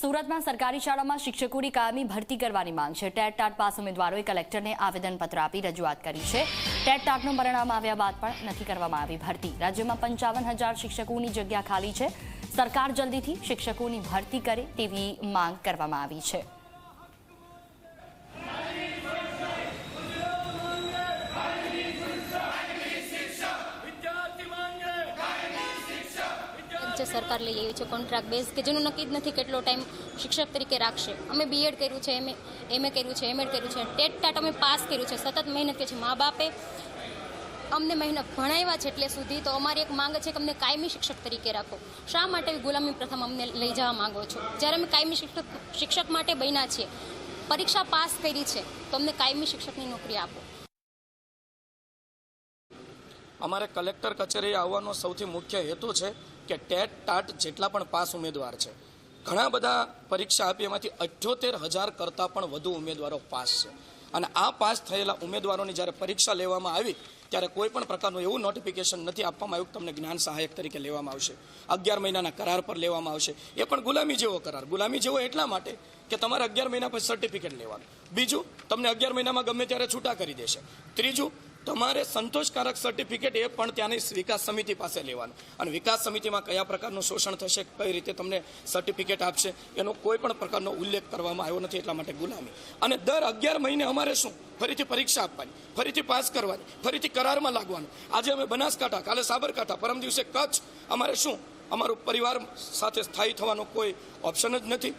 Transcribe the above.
સુરતમાં સરકારી શાળામાં શિક્ષકોની કાયમી ભરતી કરવાની માંગ છે. ટેટ ટાટ પાસ ઉમેદવારોએ કલેક્ટરને આવેદનપત્ર આપી રજૂઆત કરી છે. ટેટ ટાટનું પરિણામ આવ્યા બાદ પણ નથી કરવામાં આવી ભરતી. રાજ્યમાં પંચાવન શિક્ષકોની જગ્યા ખાલી છે. સરકાર જલ્દીથી શિક્ષકોની ભરતી કરે તેવી માંગ કરવામાં આવી છે. જે સરકાર લઈ આવી છે કોન્ટ્રાક્ટ બેઝ કે જેનું નક્કી જ નથી કેટલો ટાઈમ શિક્ષક તરીકે રાખશે. અમે બીએડ કર્યું છે એમ એમએ કર્યું છે એમએડ કર્યું છે. ટેટ ટાટ અમે પાસ કર્યું છે. સતત મહેનત કરી છે. મા બાપે અમને મહેનત ભણાવ્યા છે એટલે સુધી તો અમારી એક માંગ છે કે અમને કાયમી શિક્ષક તરીકે રાખો. શા માટે ગુલામી પ્રથમ અમને લઈ જવા માંગો છો? જ્યારે અમે કાયમી શિક્ષક શિક્ષક માટે બન્યા છીએ, પરીક્ષા પાસ કરી છે, તો અમને કાયમી શિક્ષકની નોકરી આપો. અમારે કલેક્ટર કચેરી આવવાનો સૌથી મુખ્ય હેતુ છે કે ટેટ ટાટ જેટલા પણ પાસ ઉમેદવાર છે. ઘણા બધા પરીક્ષા આપી એમાંથી અઠ્યોતેર હજાર કરતાં પણ વધુ ઉમેદવારો પાસ છે. અને આ પાસ થયેલા ઉમેદવારોની જ્યારે પરીક્ષા લેવામાં આવી, ત્યારે કોઈ પણ પ્રકારનું એવું નોટિફિકેશન નથી આપવામાં આવ્યું તમને જ્ઞાન સહાયક તરીકે લેવામાં આવશે. અગિયાર મહિનાના કરાર પર લેવામાં આવશે. એ પણ ગુલામી જેવો કરાર. ગુલામી જેવો એટલા માટે કે તમારે અગિયાર મહિના પછી સર્ટિફિકેટ લેવાનું. બીજું, તમને અગિયાર મહિનામાં ગમે ત્યારે છૂટા કરી દેશે. ત્રીજું તમારે સંતોષકારક સર્ટિફિકેટ એ પણ ત્યાંની વિકાસ સમિતિ પાસે લેવાનું. અને વિકાસ સમિતિમાં કયા પ્રકારનું શોષણ થશે, કઈ રીતે તમને સર્ટિફિકેટ આપશે, એનો કોઈ પણ પ્રકારનો ઉલ્લેખ કરવામાં આવ્યો નથી એટલા માટે ગુલામી. અને દર અગિયાર મહિને અમારે શું? ફરીથી પરીક્ષા આપવાની, ફરીથી પાસ કરવાની, ફરીથી કરારમાં લાગવાનું. આજે અમે બનાસકાંઠા, કાલે સાબરકાંઠા, પરમ દિવસે કચ્છ. અમારે શું? અમારું પરિવાર સાથે સ્થાયી થવાનો કોઈ ઓપ્શન જ નથી.